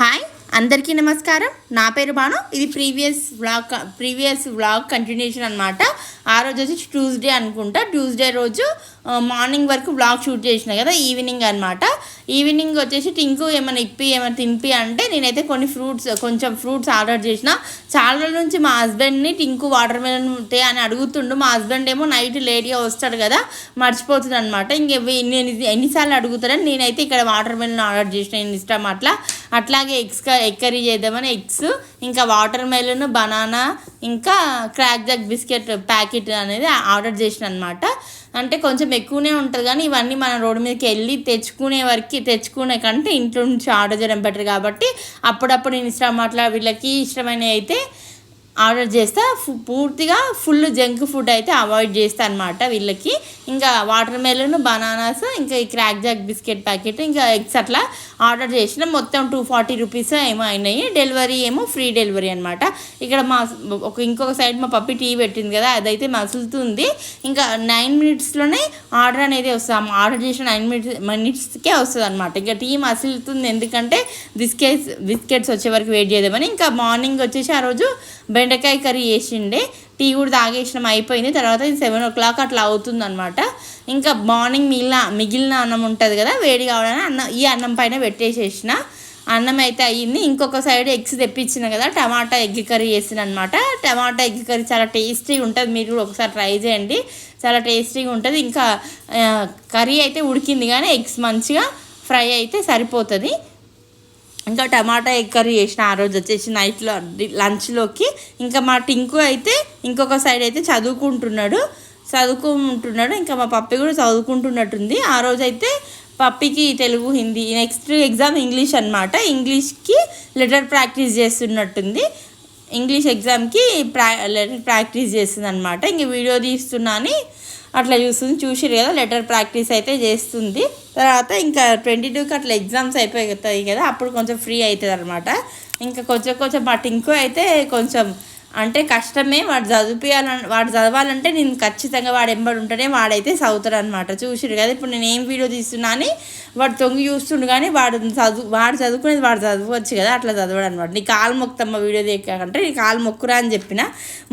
Hi అందరికీ నమస్కారం. నా పేరు బాను ఇది previous vlog previous vlog continuation అనమాట ఆ రోజు వచ్చి ట్యూస్డే అనుకుంటా. ట్యూస్డే రోజు మార్నింగ్ వరకు వ్లాగ్ షూట్ చేసిన కదా ఈవినింగ్ అనమాట ఈవినింగ్ వచ్చేసి టింకు ఏమైనా ఇప్పి ఏమైనా తినిపి అంటే నేనైతే కొన్ని ఫ్రూట్స్ కొంచెం ఫ్రూట్స్ ఆర్డర్ చేసిన. చాలా రోజుల నుంచి మా హస్బెండ్ని టింకు వాటర్ మెలన్ ఉంటే అని అడుగుతుండు. మా హస్బెండ్ ఏమో నైట్ లేట్గా వస్తాడు కదా మర్చిపోతుంది అనమాట ఇంక నేను ఎన్నిసార్లు అడుగుతాడని నేనైతే ఇక్కడ వాటర్ మెలన్ ఆర్డర్ చేసిన నేను ఇష్టం అట్లా అట్లాగే ఎగ్స్ ఎగ్ కర్రీ చేద్దామని ఎగ్స్ ఇంకా వాటర్ మెలూన్ బనానా ఇంకా క్రాక్ జగ్ బిస్కెట్ ప్యాకెట్ అనేది ఆర్డర్ చేసిన అనమాట అంటే కొంచెం ఎక్కువనే ఉంటుంది కానీ ఇవన్నీ మనం రోడ్డు మీదకి వెళ్ళి తెచ్చుకునే వరకు తెచ్చుకునే కంటే ఇంట్లో నుంచి ఆర్డర్ చేయడం బెటర్ కాబట్టి అప్పుడప్పుడు నేను ఇష్టం వీళ్ళకి ఇష్టమైనవి అయితే ఆర్డర్ చేస్తే. పూర్తిగా ఫుల్ జంక్ ఫుడ్ అయితే అవాయిడ్ చేస్తా అనమాట వీళ్ళకి. ఇంకా వాటర్ మెలన్ బనానాస్ ఇంకా ఈ క్రాక్ జాక్ బిస్కెట్ ప్యాకెట్ ఇంకా ఎగ్స్ అట్లా ఆర్డర్ చేసిన. మొత్తం టూ ఫార్టీ రూపీస్ ఏమో అయినాయి. డెలివరీ ఏమో ఫ్రీ డెలివరీ అనమాట ఇక్కడ మా ఒక ఇంకొక సైడ్ మా పప్పి టీ పెట్టింది కదా అదైతే మసులుతుంది. ఇంకా నైన్ మినిట్స్లోనే ఆర్డర్ అనేది వస్తాం. ఆర్డర్ చేసిన నైన్ మినిట్స్ మినిట్స్కే వస్తుంది అనమాట ఇంకా టీ మసులుతుంది ఎందుకంటే బిస్కెట్స్ బిస్కెట్స్ వచ్చే వరకు వెయిట్ చేద్దామని. ఇంకా మార్నింగ్ వచ్చేసి ఆ రోజు బెండకాయ కర్రీ వేసిండే టీ కూడా తాగేసినాం అయిపోయింది. తర్వాత సెవెన్ ఓ క్లాక్ అట్లా అవుతుంది అనమాట ఇంకా మార్నింగ్ మిగిలిన మిగిలిన అన్నం ఉంటుంది కదా వేడి కావడానికి అన్నం ఈ అన్నం పైన పెట్టేసేసిన. అన్నం అయితే అయ్యింది. ఇంకొక సైడ్ ఎగ్స్ తెప్పించిన కదా టమాటా ఎగ్ కర్రీ చేసిన అనమాట టమాటా ఎగ్ కర్రీ చాలా టేస్టీగా ఉంటుంది. మీరు కూడా ఒకసారి ట్రై చేయండి. చాలా టేస్టీగా ఉంటుంది. ఇంకా కర్రీ అయితే ఉడికింది కానీ ఎగ్స్ మంచిగా ఫ్రై అయితే సరిపోతుంది. ఇంకా టమాటా ఎగ్ కర్రీ చేసిన ఆ రోజు వచ్చేసి నైట్లో లంచ్లోకి ఇంకా మా టింకు అయితే ఇంకొక సైడ్ అయితే చదువుకుంటున్నాడు. చదువుకుంటున్నాడు. ఇంకా మా పప్పి కూడా చదువుకుంటున్నట్టుంది. ఆ రోజు అయితే పప్పికి Telugu Hindi next exam English అనమాట ఇంగ్లీష్కి లెటర్ ప్రాక్టీస్ చేస్తున్నట్టుంది. ఇంగ్లీష్ ఎగ్జామ్కి ప్రా లెటర్ ప్రాక్టీస్ చేస్తుంది అనమాట ఇంక వీడియో తీస్తున్నా అని అట్లా చూస్తుంది. చూసిరు కదా లెటర్ ప్రాక్టీస్ అయితే చేస్తుంది. తర్వాత ఇంకా ట్వంటీ టూకి అట్లా ఎగ్జామ్స్ అయిపోతాయి కదా అప్పుడు కొంచెం ఫ్రీ అవుతుంది అనమాట ఇంకా కొంచెం కొంచెం మా టింకు అయితే కొంచెం అంటే కష్టమే వాడు చదివియాలని వాడు చదవాలంటే నేను ఖచ్చితంగా వాడు ఎంబడి ఉంటేనే వాడైతే చదువుతాడు అనమాట చూసిరు కదా ఇప్పుడు నేను ఏం వీడియో తీస్తున్నా అని వాడు తొంగి చూస్తుండు కానీ వాడు చదువు వాడు చదువుకునేది వాడు చదవచ్చు కదా అట్లా చదవడం అనమాట నీ కాలు మొక్కుతమ్మ వీడియో దిక్కాకంటే నీ కాలు మొక్కురా అని చెప్పిన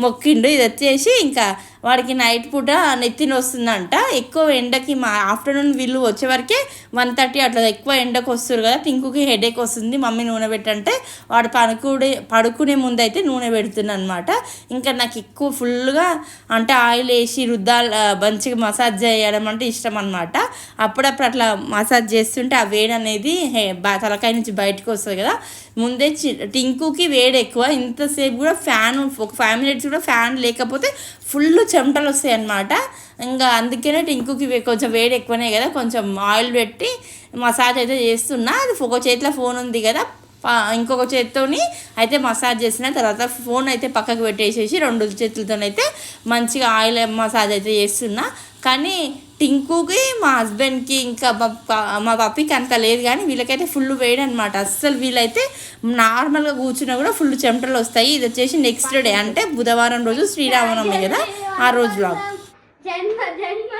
మొక్కిండు. ఇది వచ్చేసి ఇంకా వాడికి నైట్ పూట నెత్తిని వస్తుందంట. ఎక్కువ ఎండకి మా ఆఫ్టర్నూన్ వీళ్ళు వచ్చే వరకే వన్ థర్టీ అట్లా ఎక్కువ ఎండకు వస్తారు కదా టింకుకి హెడేక్ వస్తుంది. మమ్మీ నూనె పెట్టంటే వాడు పడుకునే పడుకునే ముందు అయితే నూనె పెడుతున్నాను అనమాట ఇంకా నాకు ఎక్కువ ఫుల్గా అంటే ఆయిల్ వేసి రుద్దాలు మంచిగా మసాజ్ చేయడం అంటే ఇష్టం అనమాట అప్పుడప్పుడు అట్లా మసాజ్ చేస్తుంటే ఆ వేడి అనేది తలకాయ నుంచి బయటకు వస్తుంది కదా. ముందే చి- టింకుకి వేడి ఎక్కువ. ఇంతసేపు కూడా ఫ్యాన్ ఒక ఫైవ్ మినిట్స్ కూడా ఫ్యాన్ లేకపోతే ఫుల్ చెమటలు వస్తాయి అన్నమాట. ఇంకా అందుకనే టింకుకి కొంచెం వేడి ఎక్కువనే కదా. కొంచెం ఆయిల్ పెట్టి మసాజ్ అయితే చేస్తున్నా. అది ఒక చేతిలో ఫోన్ ఉంది కదా. ఇంకొక చేతితోని అయితే మసాజ్ చేసిన తర్వాత ఫోన్ అయితే పక్కకు పెట్టేసేసి రెండు చేతులతోనైతే మంచిగా ఆయిల్ మసాజ్ అయితే చేస్తున్నా. కానీ టింకుకి మా హస్బెండ్కి ఇంకా మా పప్పికి అంత లేదు కానీ వీళ్ళకైతే ఫుల్ వేడి అనమాట అస్సలు వీళ్ళైతే నార్మల్గా కూర్చున్నా కూడా ఫుల్ చెమటలు వస్తాయి. ఇది వచ్చేసి నెక్స్ట్ డే అంటే బుధవారం రోజు శ్రీరామనవమి కదా ఆ రోజు బ్లాగ్ జన్మ జన్మ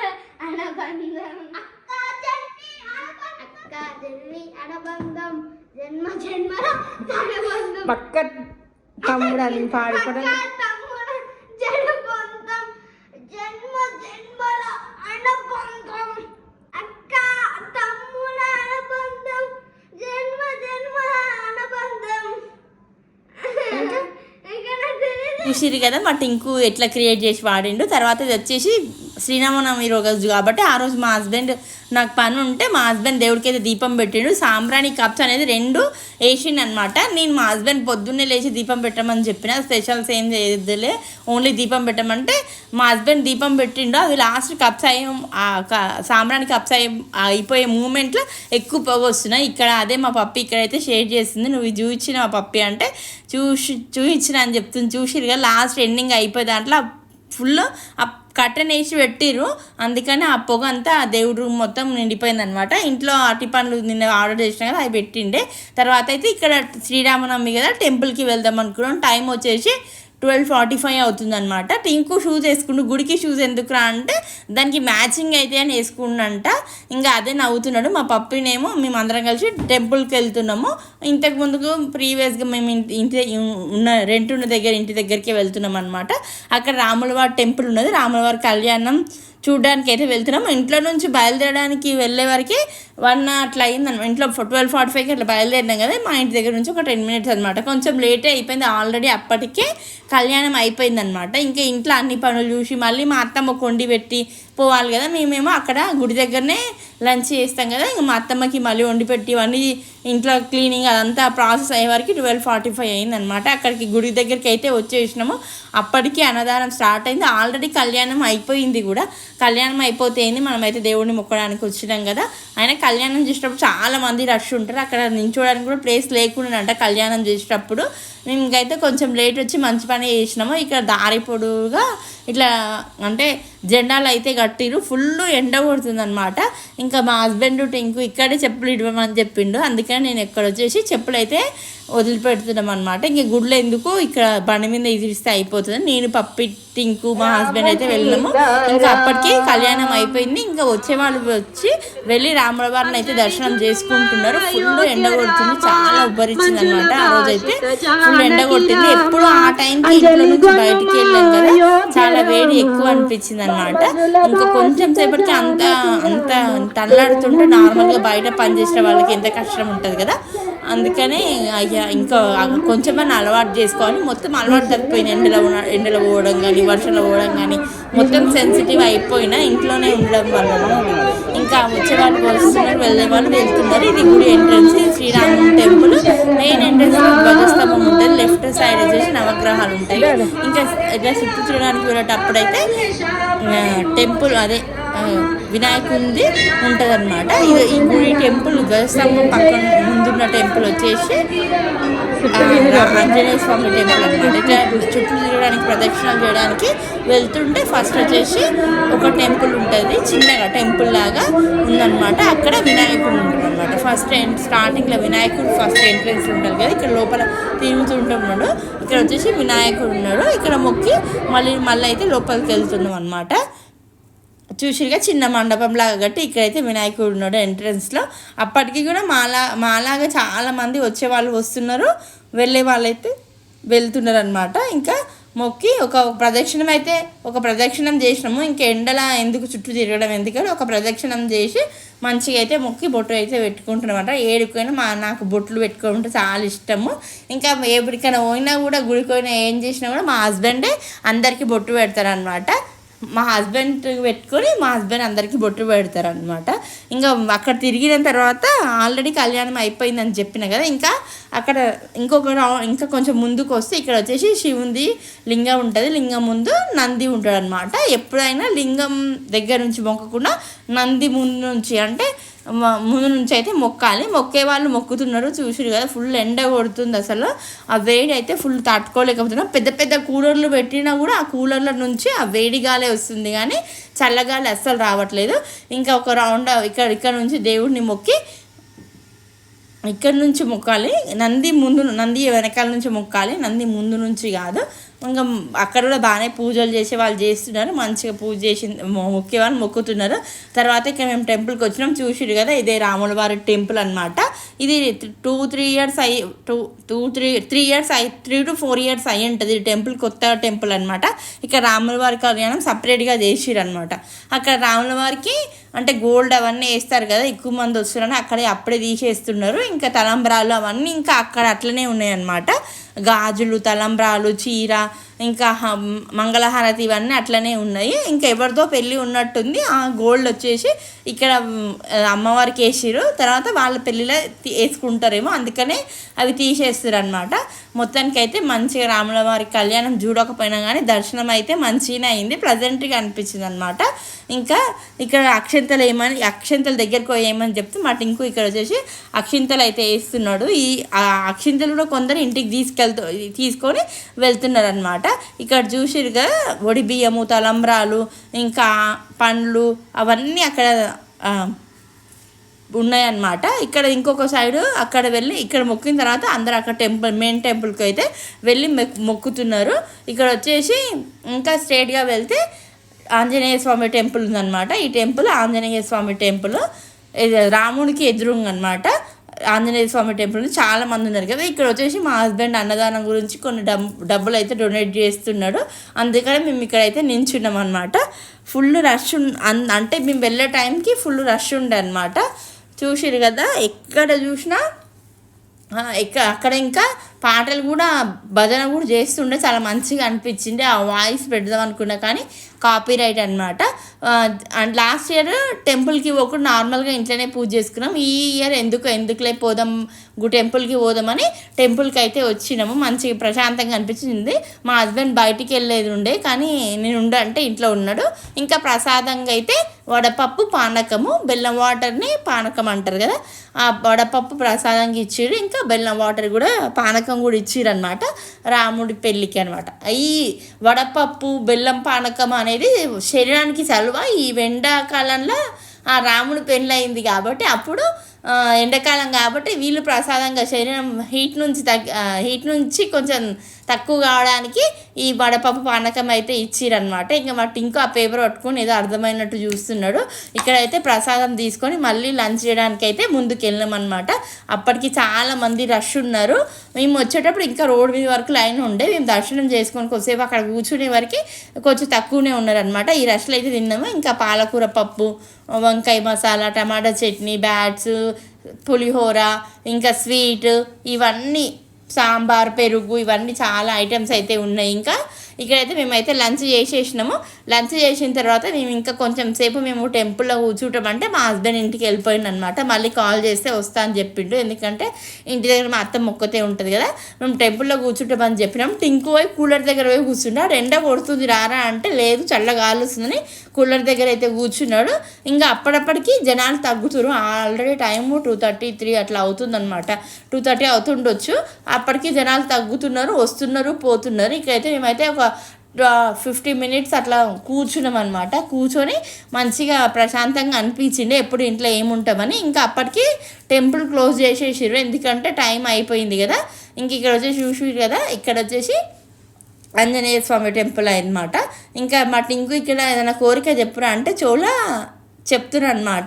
అనబంధం. అక్క జన్మి అనబంధం. జన్మ జన్మల అనబంధం. పక్క తమ్ముడు అని పాడుకోవడం అక్క తమ్ముడు జనబంధం జన్మ జన్మల అనబంధం అక్క తమ్ముల అనబంధం జన్మ జన్మల అనబంధం ఇంకా నాకు తెలియదు చూసిరు కదా మా టింకు ఎట్లా క్రియేట్ చేసి వాడిండు. తర్వాత ఇది వచ్చేసి శ్రీరామనవమి రోజు కాబట్టి ఆ రోజు మా హస్బెండ్ నాకు పని ఉంటే మా హస్బెండ్ దేవుడికి అయితే దీపం పెట్టిండు. సాంబ్రాణి కప్స్ అనేది రెండు వేసిండు అనమాట నేను మా హస్బెండ్ పొద్దున్నే లేచి దీపం పెట్టమని చెప్పిన స్పెషల్స్ ఏం చేయదులే ఓన్లీ దీపం పెట్టమంటే మా హస్బెండ్ దీపం పెట్టిండు. అది లాస్ట్ కప్స్ అయ్యి సాంబ్రాణి కప్స్ అయ్యి అయిపోయే మూమెంట్లో ఎక్కువ పొగ వస్తున్నాయి. ఇక్కడ అదే మా పప్పి ఇక్కడైతే షేర్ చేస్తుంది నువ్వు చూపించిన మా పప్పి అంటే చూసి చూపించిన అని చెప్తుంది. చూసిరుగా లాస్ట్ ఎండింగ్ అయిపోయి దాంట్లో ఫుల్ ఆ కట్టెన వేసి పెట్టిర్రు. అందుకని ఆ పొగ అంతా ఆ దేవుడు రూమ్ మొత్తం నిండిపోయింది అనమాట ఇంట్లో అరటి పండ్లు నిన్న ఆర్డర్ చేసిన కదా అవి పెట్టిండే. తర్వాత అయితే ఇక్కడ శ్రీరామనవమి కదా టెంపుల్కి వెళ్దాం అనుకున్నాం. టైం వచ్చేసి ట్వెల్వ్ ఫార్టీ ఫైవ్ అవుతుంది అనమాట షూస్ వేసుకుంటూ గుడికి షూస్ ఎందుకురా అంటే దానికి మ్యాచింగ్ అయితే అని వేసుకుండంట ఇంకా అదే నవ్వుతున్నాడు. మా పప్పినేమో మేము అందరం కలిసి టెంపుల్కి వెళ్తున్నాము. ఇంతకు ముందుకు ప్రీవియస్గా మేము ఇంటి ఇంటి ఉన్న రెంట్ ఉన్న దగ్గర ఇంటి దగ్గరికి వెళ్తున్నాం అనమాట అక్కడ రాములవారి టెంపుల్ ఉన్నది. రాములవారి కళ్యాణం చూడడానికి అయితే వెళ్తున్నాం. ఇంట్లో నుంచి బయలుదేరడానికి వెళ్ళే వరకు వన్ అట్లా అయిందనమాట ఇంట్లో ట్వెల్వ్ ఫార్టీ ఫైవ్కి అట్లా బయలుదేరినాం కదా మా ఇంటి దగ్గర నుంచి ఒక టెన్ మినిట్స్ అనమాట కొంచెం లేటే అయిపోయింది. ఆల్రెడీ అప్పటికే కళ్యాణం అయిపోయిందనమాట ఇంకా ఇంట్లో అన్ని పనులు చూసి మళ్ళీ మా అత్తమ్మ కొండి పెట్టి పోవాలి కదా. మేమేమో అక్కడ గుడి దగ్గరనే లంచ్ చేస్తాం కదా ఇంకా మా అత్తమ్మకి మళ్ళీ వండి పెట్టి ఇవన్నీ ఇంట్లో క్లీనింగ్ అదంతా ప్రాసెస్ అయ్యే వరకు ట్వెల్వ్ ఫార్టీ ఫైవ్ అయిందనమాట అక్కడికి గుడి దగ్గరికి అయితే వచ్చేసినాము. అప్పటికి అన్నదానం స్టార్ట్ అయింది. ఆల్రెడీ కళ్యాణం అయిపోయింది కూడా. కళ్యాణం అయిపోతే ఏంది మనమైతే దేవుడిని మొక్కడానికి వచ్చినాం కదా. ఆయన కళ్యాణం చేసేటప్పుడు చాలా మంది రష్ ఉంటారు. అక్కడ నించోడానికి కూడా ప్లేస్ లేకుండా కళ్యాణం చేసేటప్పుడు మేము ఇంకైతే కొంచెం లేట్ వచ్చి మంచి పని చేసినాము. ఇక్కడ దారి పొడుగుగా ఇట్లా అంటే జెండాలు అయితే కట్టిరు ఫుల్ ఎండ కొడుతుంది అనమాట ఇంకా మా హస్బెండ్ టింకు ఇక్కడే చెప్పులు ఇవ్వమని చెప్పిండు. అందుకని నేను ఇక్కడ వచ్చేసి చెప్పులు అయితే వదిలిపెడుతున్నాం అనమాట ఇంక గుడ్లు ఎందుకు ఇక్కడ బండి మీద ఎదిరిస్తే అయిపోతుంది. నేను పప్పి టింకు మా హస్బెండ్ అయితే వెళ్ళాము. ఇంకా అప్పటికి కళ్యాణం అయిపోయింది. ఇంకా వచ్చే వాళ్ళు వచ్చి వెళ్ళి రాములవారిని అయితే దర్శనం చేసుకుంటున్నారు. ఫుల్ ఎండ కొడుతుంది. చాలా ఉబ్బరిచ్చింది అనమాట ఆ రోజు అయితే ఫుల్ ఎండ కొట్టింది. ఎప్పుడు ఆ టైంకి ఇంట్లో నుంచి బయటికి వెళ్ళాం కదా. చాలా వేడి ఎక్కువ అనిపించింది అనమాట ఇంకా కొంచెం సేపటికి అంత అంత తల్లాడుతుంటే నార్మల్గా బయట పనిచేసిన వాళ్ళకి ఎంత కష్టం ఉంటుంది కదా. అందుకనే అయ్యా ఇంకా కొంచెమన్నా అలవాటు చేసుకోవాలి మొత్తం అలవాటు తగ్గిపోయిన ఎండలో ఎండలో పోవడం కానీ వర్షంలో పోవడం కానీ మొత్తం సెన్సిటివ్ అయిపోయినా ఇంట్లోనే ఉండడం వల్ల ఇంకా వచ్చే వాళ్ళు వస్తున్నారు వెళ్ళే వాళ్ళు వెళ్తున్నారు. ఇది గుడి entrance Srirama temple main entrance ధ్వజస్తంభం ఉంటుంది. లెఫ్ట్ సైడ్ వచ్చేసి నవగ్రహాలు ఉంటాయి. ఇంకా ఇట్లా చుట్టూ చూడడానికి వెళ్ళేటప్పుడైతే అయితే టెంపుల్ అదే వినాయకుడి ఉంటుంది అనమాట ఇది ఈ గుడి టెంపుల్ ధ్వజస్తంభం పక్కన ముందున్న టెంపుల్ వచ్చేసి ఆంజనేయ స్వామి టెంపుల్ అనమాట ఇట్లా చుట్టూ తిరగడానికి ప్రదక్షిణలు చేయడానికి వెళ్తుంటే ఫస్ట్ వచ్చేసి ఒక టెంపుల్ ఉంటుంది. చిన్నగా టెంపుల్ లాగా ఉందన్నమాట. అక్కడ వినాయకుడు ఉంటుందన్నమాట ఫస్ట్ ఫస్ట్ స్టార్టింగ్లో వినాయకుడు ఫస్ట్ ఎంట్రెన్స్ ఉంటుంది కదా. ఇక్కడ లోపల తిరుగుతుంటున్నాడు ఇక్కడ వచ్చేసి వినాయకుడు ఉన్నాడు. ఇక్కడ మొక్కి మళ్ళీ మళ్ళీ అయితే లోపలికి వెళ్తున్నాం అనమాట చూసిగా చిన్న మండపం లాగా కట్టి ఇక్కడైతే వినాయకుడు ఉన్నాడు ఎంట్రన్స్లో. అప్పటికి కూడా మాలా మాలాగా చాలామంది వచ్చే వాళ్ళు వస్తున్నారు. వెళ్ళే వాళ్ళైతే వెళ్తున్నారు అనమాట ఇంకా మొక్కి ఒక ప్రదక్షిణం అయితే ఒక ప్రదక్షిణం చేసినాము. ఇంకా ఎండల ఎందుకు చుట్టూ తిరగడం ఎందుకని ఒక ప్రదక్షిణం చేసి మంచిగా అయితే మొక్కి బొట్టు అయితే పెట్టుకుంటున్నమాట ఏడుకైనా మా నాకు బొట్లు పెట్టుకుంటే చాలా ఇష్టము. ఇంకా ఎప్పటికైనా పోయినా కూడా గుడికి పోయినా ఏం చేసినా కూడా మా హస్బెండే అందరికీ బొట్టు పెడతారనమాట మా హస్బెండ్ పెట్టుకొని మా హస్బెండ్ అందరికీ బొట్టు పెడతారు అనమాట ఇంకా అక్కడ తిరిగిన తర్వాత ఆల్రెడీ కళ్యాణం అయిపోయిందని చెప్పిన కదా ఇంకా అక్కడ ఇంకొక ఇంకా కొంచెం ముందుకు వస్తే ఇక్కడ వచ్చేసి శివుంది లింగం ఉంటుంది. లింగం ముందు నంది ఉంటాడు అనమాట ఎప్పుడైనా లింగం దగ్గర నుంచి మొక్కకుండా నంది ముందు నుంచి అంటే ముందు నుంచి అయితే మొక్కాలి. మొక్కే వాళ్ళు మొక్కుతున్నారు. చూసిరు కదా ఫుల్ ఎండ కొడుతుంది అసలు. ఆ వేడి అయితే ఫుల్ తట్టుకోలేకపోతున్నాం. పెద్ద పెద్ద కూలర్లు పెట్టినా కూడా ఆ కూలర్ల నుంచి ఆ వేడి గాలే వస్తుంది కానీ చల్లగాలి అస్సలు రావట్లేదు. ఇంకా ఒక రౌండ్ ఇక్కడ ఇక్కడ నుంచి దేవుడిని మొక్కి ఇక్కడ నుంచి మొక్కాలి. నంది ముందు నంది వెనకాల నుంచి మొక్కాలి. నంది ముందు నుంచి కాదు. ఇంకా అక్కడ కూడా బాగానే పూజలు చేసే వాళ్ళు చేస్తున్నారు. మంచిగా పూజ చేసి మొక్కేవాళ్ళు మొక్కుతున్నారు. తర్వాత ఇక్కడ మేము టెంపుల్కి వచ్చినాం. చూసిరు కదా ఇదే రాముల వారి టెంపుల్ అనమాట ఇది టూ త్రీ ఇయర్స్ అయ్యి two two three three years అయి త్రీ టు ఫోర్ ఇయర్స్ అయ్యి ఉంటుంది. ఇది టెంపుల్ కొత్త టెంపుల్ అనమాట ఇక్కడ రాముల వారి కళ్యాణం సపరేట్గా చేసిరు అనమాట అక్కడ రాముల వారికి అంటే గోల్డ్ అవన్నీ వేస్తారు కదా ఎక్కువ మంది వస్తున్నారని అక్కడే అప్పుడే తీసేస్తున్నారు. ఇంకా తలంబ్రాలు అవన్నీ ఇంకా అక్కడ అట్లనే ఉన్నాయన్నమాట. గాజులు తలంబ్రాలు చీర ఇంకా మంగళహారతి ఇవన్నీ అట్లనే ఉన్నాయి. ఇంకా ఎవరితో పెళ్ళి ఉన్నట్టుంది. ఆ గోల్డ్ వచ్చేసి ఇక్కడ అమ్మవారికి వేసిరు తర్వాత వాళ్ళ పెళ్ళిలో వేసుకుంటారేమో. అందుకనే అవి తీసేస్తారు అనమాట మొత్తానికి అయితే మంచిగా రాముల వారి కళ్యాణం చూడకపోయినా కానీ దర్శనం అయితే మంచిగానే అయింది. ప్రజెంట్గా అనిపించింది అనమాట ఇంకా ఇక్కడ అక్షంతలు ఏమని అక్షంతల దగ్గరకు ఏమని చెప్తే మా టింకు ఇక్కడ వచ్చేసి అక్షింతలు అయితే వేస్తున్నాడు. ఈ అక్షింతలు కూడా కొందరు ఇంటికి తీసుకెళ్తూ తీసుకొని వెళ్తున్నారు అనమాట ఇక్కడ చూసిరుగా ఒడి బియ్యము తలంబ్రాలు ఇంకా పండ్లు అవన్నీ అక్కడ ఉన్నాయన్నమాట. ఇక్కడ ఇంకొక సైడు అక్కడ వెళ్ళి ఇక్కడ మొక్కిన తర్వాత అందరు అక్కడ టెంపుల్ మెయిన్ టెంపుల్కి అయితే వెళ్ళి మొక్కుతున్నారు. ఇక్కడ వచ్చేసి ఇంకా స్ట్రేట్గా వెళ్తే ఆంజనేయ స్వామి టెంపుల్ ఉందన్నమాట. ఈ టెంపుల్ ఆంజనేయ స్వామి టెంపుల్. ఇది రాముడికి ఎదురుంగా ఆంజనేయ స్వామి టెంపుల్ చాలా మంది ఉన్నారు కదా. ఇక్కడ వచ్చేసి మా హస్బెండ్ అన్నదానం గురించి కొన్ని డబ్బు డబ్బులు అయితే డొనేట్ చేస్తున్నాడు. అందుకనే మేము ఇక్కడైతే నించున్నాం అనమాట ఫుల్ రష్ అన్- అంటే మేము వెళ్ళే టైంకి ఫుల్ రష్ ఉండే అనమాట చూసిరు కదా ఎక్కడ చూసినా ఆ, అక్కడ ఇంకా పాటలు కూడా భజన కూడా చేస్తుండే. చాలా మంచిగా అనిపించింది. ఆ వాయిస్ పెడదాం అనుకున్నా కానీ కాపీ రైట్ అనమాట అండ్ లాస్ట్ ఇయర్ టెంపుల్కి పోకుండా నార్మల్గా ఇంట్లోనే పూజ చేసుకున్నాం. ఈ ఇయర్ ఎందుకు ఎందుకులే పోదాం గు టెంపుల్కి పోదామని టెంపుల్కి అయితే వచ్చినాము. మంచిగా ప్రశాంతంగా అనిపించింది. మా హస్బెండ్ బయటికి వెళ్ళేది ఉండే కానీ నేను ఉండ అంటే ఇంట్లో ఉన్నాడు. ఇంకా ప్రసాదంగా అయితే వడపప్పు పానకము బెల్లం వాటర్ని పానకం అంటారు కదా ఆ వడపప్పు ప్రసాదంగా ఇచ్చిరు ఇంకా బెల్లం వాటర్ కూడా పానకం కూడా ఇచ్చిరు అనమాట రాముడి పెళ్ళికి అనమాట ఈ వడపప్పు బెల్లం పానకం అనేది శరీరానికి చలువ. ఈ ఎండాకాలంలో ఆ రాముడి పెళ్ళయింది కాబట్టి అప్పుడు ఎండాకాలం కాబట్టి వీళ్ళు ప్రసాదంగా శరీరం హీట్ నుంచి తగ్గ హీట్ నుంచి కొంచెం తక్కువ కావడానికి ఈ వడపప్పు పానకం అయితే ఇచ్చిరనమాట ఇంకా మా టింకు ఆ పేపర్ పట్టుకొని ఏదో అర్థమైనట్టు చూస్తున్నాడు. ఇక్కడైతే ప్రసాదం తీసుకొని మళ్ళీ లంచ్ చేయడానికి అయితే ముందుకు వెళ్ళాం అనమాట అప్పటికి చాలా మంది రష్ ఉన్నారు. మేము వచ్చేటప్పుడు ఇంకా రోడ్ మీద వరకు లైన్ ఉండే. మేము దర్శనం చేసుకొని కొద్దిసేపు అక్కడ కూర్చునే వరకు కొంచెం తక్కువనే ఉన్నారనమాట ఈ రష్లో అయితే తిన్నాము. ఇంకా పాలకూర పప్పు వంకాయ మసాలా టమాటా చట్నీ బ్యాట్స్ పులిహోర ఇంకా స్వీట్ ఇవన్నీ సాంబార్ పెరుగు ఇవన్నీ చాలా ఐటమ్స్ అయితే ఉన్నాయి. ఇంకా ఇక్కడైతే మేమైతే లంచ్ చేసేసినాము. లంచ్ చేసిన తర్వాత మేము ఇంకా కొంచెం సేపు మేము టెంపుల్లో కూర్చుంటామంటే మా హస్బెండ్ ఇంటికి వెళ్ళిపోయింది అనమాట మళ్ళీ కాల్ చేస్తే వస్తా అని చెప్పిండు. ఎందుకంటే ఇంటి దగ్గర మా అత్త మొక్కతే ఉంటుంది కదా. మేము టెంపుల్లో కూర్చుంటామని చెప్పినాం. టింకు పోయి కూలర్ దగ్గర పోయి కూర్చున్నాడు ఎండ కొడుతుంది. రారా అంటే లేదు. చల్లగా వస్తుందని కూలర్ దగ్గర అయితే కూర్చున్నాడు. ఇంకా అప్పటిప్పటికి జనాలు తగ్గుతురు. Already time two thirty three అట్లా అవుతుందనమాట టూ థర్టీ అవుతుండొచ్చు. అప్పటికి జనాలు తగ్గుతున్నారు వస్తున్నారు పోతున్నారు. ఇక్కడైతే మేమైతే ఒక ఫిఫ్టీ మినిట్స్ అట్లా కూర్చున్నాం అనమాట కూర్చొని మంచిగా ప్రశాంతంగా అనిపించింది. ఎప్పుడు ఇంట్లో ఏముంటామని. ఇంకా అప్పటికి టెంపుల్ క్లోజ్ చేసేసారు ఎందుకంటే టైం అయిపోయింది కదా. ఇంక ఇక్కడ వచ్చేసి చూసి కదా. ఇక్కడ వచ్చేసి ఆంజనేయ స్వామి టెంపుల్ అనమాట ఇంకా మా టింకు ఇక్కడ ఏదైనా కోరిక చెప్పురా అంటే చోళ చెప్తున్నారు అనమాట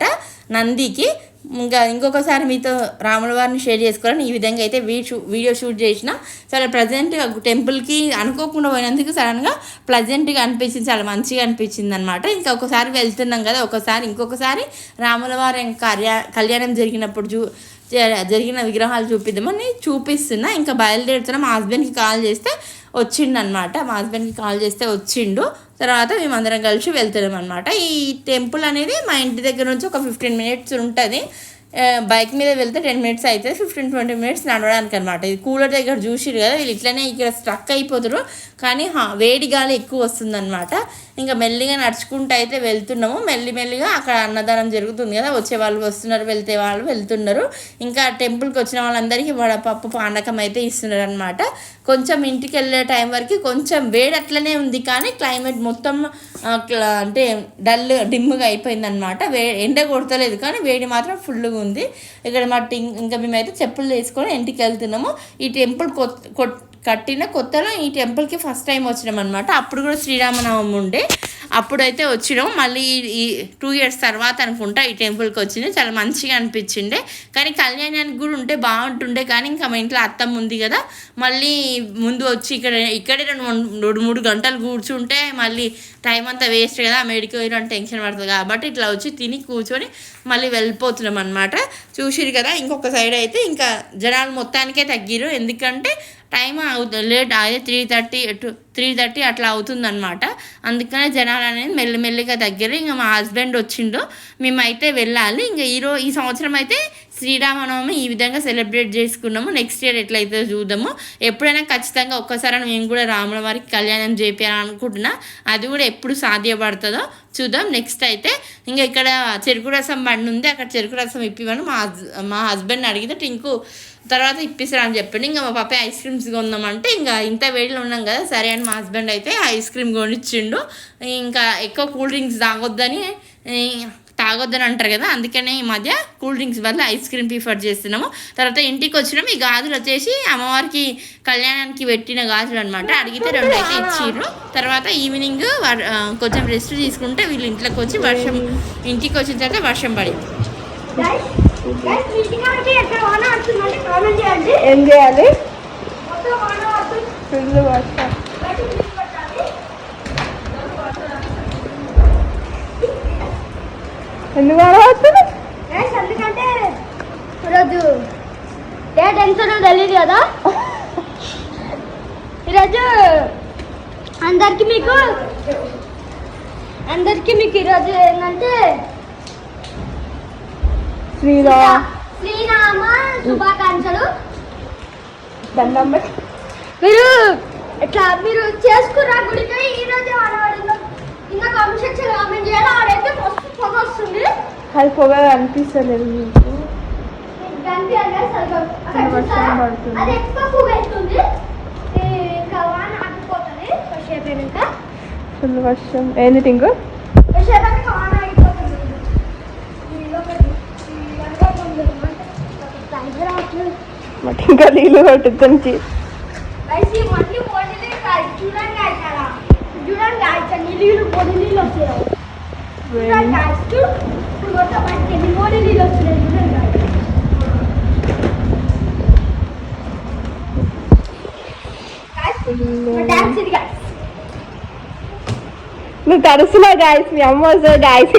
నందికి. ఇంకా ఇంకొకసారి మీతో రాముల వారిని షేర్ చేసుకోవాలని ఈ విధంగా అయితే వీడియో వీడియో షూట్ చేసిన. చాలా ప్రజెంట్గా టెంపుల్కి అనుకోకుండా పోయినందుకు సడన్గా ప్లజెంట్గా అనిపించింది చాలా మంచిగా అనిపించింది అనమాట ఇంకా ఒకసారి వెళ్తున్నాం కదా ఒకసారి ఇంకొకసారి రాముల వారి కళ్యా కళ్యాణం జరిగినప్పుడు చూ జ- జరిగిన విగ్రహాలు చూపిద్దామని చూపిస్తున్నా. ఇంకా బయలుదేరుతున్నా. మా హస్బెండ్కి కాల్ చేస్తే వచ్చిండనమాట. మా హస్బెండ్కి కాల్ చేస్తే వచ్చిండు. తర్వాత మేమందరం కలిసి వెళ్తున్నాం అనమాట ఈ టెంపుల్ అనేది మా ఇంటి దగ్గర నుంచి ఒక ఫిఫ్టీన్ మినిట్స్ ఉంటుంది. బైక్ మీద వెళ్తే టెన్ మినిట్స్ అయితే ఫిఫ్టీన్ ట్వంటీ మినిట్స్ నడవడానికి అనమాట ఇది కూలర్ దగ్గర చూసిరు కదా వీళ్ళు ఇట్లనే ఇక్కడ స్ట్రక్ అయిపోతారు కానీ వేడి గాలి ఎక్కువ వస్తుందన్నమాట ఇంకా మెల్లిగా నడుచుకుంటూ అయితే వెళ్తున్నాము. మెల్లి మెల్లిగా అక్కడ అన్నదానం జరుగుతుంది కదా వచ్చే వాళ్ళు వస్తున్నారు వెళ్తే వాళ్ళు వెళ్తున్నారు. ఇంకా టెంపుల్కి వచ్చిన వాళ్ళందరికీ వడపప్పు పానకం అయితే ఇస్తున్నారు అనమాట కొంచెం ఇంటికి వెళ్ళే టైం వరకు కొంచెం వేడి అట్లనే ఉంది కానీ క్లైమేట్ మొత్తం అంటే డల్ డిమ్గా అయిపోయింది అనమాట వే ఎండ కొడతలేదు కానీ వేడి మాత్రం ఫుల్గా ఉంది. ఇక్కడ మా టింగ్ ఇంకా మేమైతే చెప్పులు వేసుకొని ఇంటికి వెళ్తున్నాము. ఈ టెంపుల్ కొత్త కొట్ కట్టిన కొత్తలో ఈ టెంపుల్కి ఫస్ట్ టైం వచ్చినాం అనమాట అప్పుడు కూడా శ్రీరామనవమి ఉండే. అప్పుడైతే వచ్చినాం. మళ్ళీ ఈ- టూ ఇయర్స్ తర్వాత అనుకుంటా ఈ టెంపుల్కి వచ్చింది. చాలా మంచిగా అనిపించిండే. కానీ కళ్యాణానికి కూడా ఉంటే బాగుంటుండే. కానీ ఇంకా మా ఇంట్లో అత్తమ్మ ఉంది కదా. మళ్ళీ ముందు వచ్చి ఇక్కడ ఇక్కడే రెండు మూడు- రెండు మూడు గంటలు కూర్చుంటే మళ్ళీ టైం అంతా వేస్ట్ కదా. మెడికి పోయిన టెన్షన్ పడుతుంది కాబట్టి ఇట్లా వచ్చి తిని కూర్చొని మళ్ళీ వెళ్ళిపోతున్నాం అనమాట చూసిరు కదా. ఇంకొక సైడ్ అయితే ఇంకా జనాలు మొత్తానికే తగ్గిరు ఎందుకంటే టైం అవుతుంది లేట్ అదే three thirty two three thirty అట్లా అవుతుందన్నమాట. అందుకనే జనాలు అనేది మెల్లిమెల్లిగా దగ్గర ఇంకా మా హస్బెండ్ వచ్చిండు. మేమైతే వెళ్ళాలి ఇంకా ఈరోజు ఈ సంవత్సరం అయితే శ్రీరామనవమి ఈ విధంగా సెలబ్రేట్ చేసుకున్నాము. నెక్స్ట్ ఇయర్ ఎట్లయితే చూద్దాము ఎప్పుడైనా ఖచ్చితంగా ఒక్కసారి మేము కూడా రాముల వారికి కళ్యాణం చేయాలనుకుంటున్నా అది కూడా ఎప్పుడు సాధ్యపడుతుందో చూద్దాం. నెక్స్ట్ అయితే ఇంకా ఇక్కడ చెరుకు రసం బండి ఉంది. అక్కడ చెరుకు రసం ఇప్పివ్వను మా మా హస్బెండ్ అడిగితే టింకు తర్వాత ఇప్పిస్తారా అని చెప్పండి. ఇంకా మా పాప ఐస్ క్రీమ్స్ కొందామంటే ఇంకా ఇంత వేడిలో ఉన్నాం కదా సరే అని మా హస్బెండ్ అయితే ఐస్ క్రీమ్ కొనిచ్చిండు. ఇంకా ఎక్కువ కూల్ డ్రింక్స్ తాగొద్దని తాగొద్దని అంటారు కదా అందుకనే ఈ మధ్య కూల్ డ్రింక్స్ వల్ల ఐస్ క్రీమ్ ప్రిఫర్ చేస్తున్నాము. తర్వాత ఇంటికి వచ్చినాం ఈ గాజులు వచ్చేసి అమ్మవారికి కళ్యాణానికి పెట్టిన గాజులు అనమాట అడిగితే రెండు అయితే ఇచ్చిర్రు. తర్వాత ఈవినింగ్ కొంచెం రెస్ట్ తీసుకుంటే వీళ్ళు ఇంట్లోకి వచ్చి వర్షం ఇంటికి వచ్చిన తర్వాత వర్షం పడింది గైస్ గైస్ ఎందుకు గైస్ ఎందుకంటే ఈరోజు ఏ టెన్షన్ తెలియదు కదా. ఈరోజు అందరికి మీకు అందరికి మీకు ఈరోజు ఏంటంటే శ్రీరామ్ శ్రీరామ శుభాకాంక్షలు. దండం మీరు ఇట్లా మీరు చేసుకున్న గుడికి ఈ రోజు ఆడవాడిలో ఇంకా కామెంట్ సెక్షన్ కామెంట్ చేయాలి ఆడైతే పొగ వస్తుంది అది పొగ అనిపిస్తలేదు మీకు వర్షం? పడుతుంది. ఫుల్ వర్షం. ఏంది. మాకు ఇంకా నీళ్ళు కొట్టుతుంది గైస్ ఈ మళ్ళీ పొడిలే కాదు. చూడండి నీళ్ళు పొడి నీళ్ళు వచ్చాయి నువ్వు తరుసులో గాయస్ మీ అమ్మ వస్తుంది గాయస్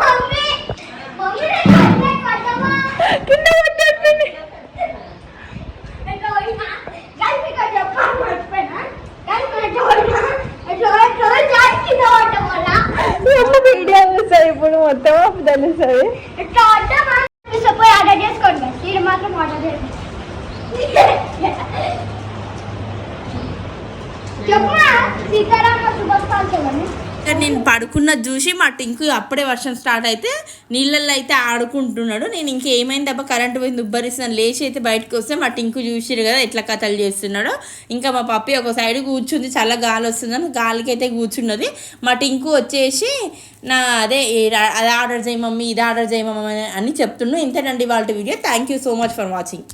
మమ్మీ, మమ్మీ నేను కట్టే కట్టమా? కింద పట్టేస్తుంది ఎట్లా పోయినా? Guys, మీకు ఒకటి చెప్పాలి మర్చిపోయినా. Guys, మీరు ఎట్లా పోయినా? ఎట్లా ఎట్లా పోయి guys కింద పడటం వల్ల మీ అమ్మ వీడియో వస్తుంది ఇప్పుడు మొత్తం తెలుస్తుంది ఇట్లా అంటే మనం పోయి ఆర్డర్ చేసుకోండి guys. ఇది మాత్రం ఆర్డర్ చేయండి చెప్పమా సీతారామ శుభాకాంక్షలు ఇక్కడ నేను పడుకున్నది చూసి మా టింకు అప్పుడే వర్షం స్టార్ట్ అయితే నీళ్ళల్లో అయితే ఆడుకుంటున్నాడు. నేను ఇంకేమైంది అబ్బా కరెంటు పోయింది ఉబ్బరిస్తాను లేచి అయితే బయటకు వస్తే మా టింకు చూసిరు కదా ఎట్లా కథలు చేస్తున్నాడు. ఇంకా మా పప్పి ఒక సైడ్ కూర్చుంది చాలా గాలి వస్తుందని గాలికి అయితే కూర్చున్నది. మా టింకు వచ్చేసి నా అదే అది ఆర్డర్ చేయ మమ్మీ ఇది ఆర్డర్ చేయ మమ్మీ అని చెప్తున్నాను ఇంతేనండి వాళ్ళ video. Thank you so much for watching